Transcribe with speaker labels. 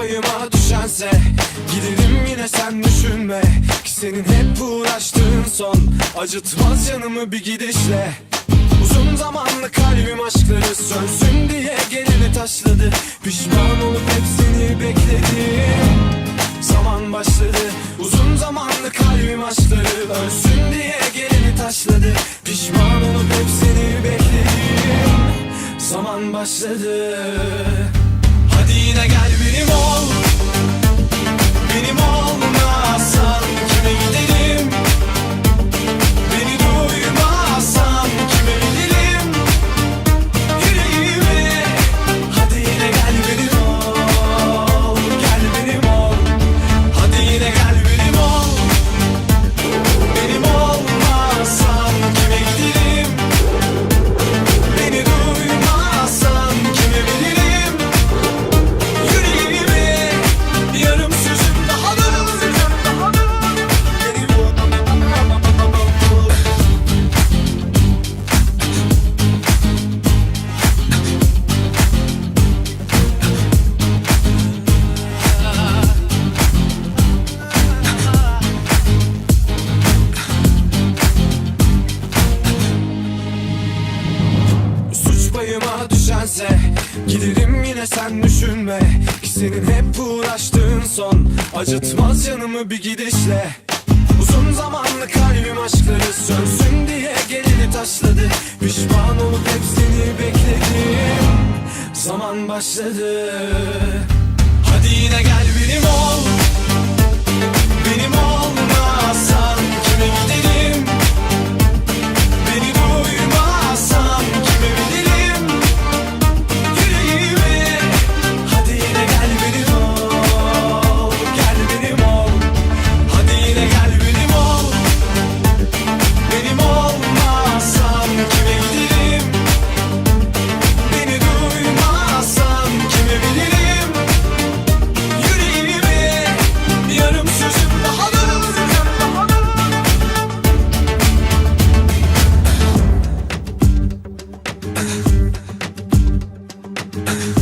Speaker 1: payıma düşense Giderim yine sen düşünme. Ki senin hep uğraştığın son Acıtmaz canımı bir gidişle. Uzun zamanlı kalbim aşkları sönsün diye gelini taşladı. Pişman olup hep seni bekledim Zaman başladı Uzun zamanlı kalbim aşkları ölsün diye gelini taşladı. Pişman olup hep seni bekledim Zaman başladı payıma düşense Giderim yine sen düşünme. Ki senin hep uğraştığın son Acıtmaz canımı bir gidişle. Uzun zamanlı kalbim aşkları sönsün diye gelini taşladı. Pişman olup hep seni bekledim. Zaman başladı Thank you.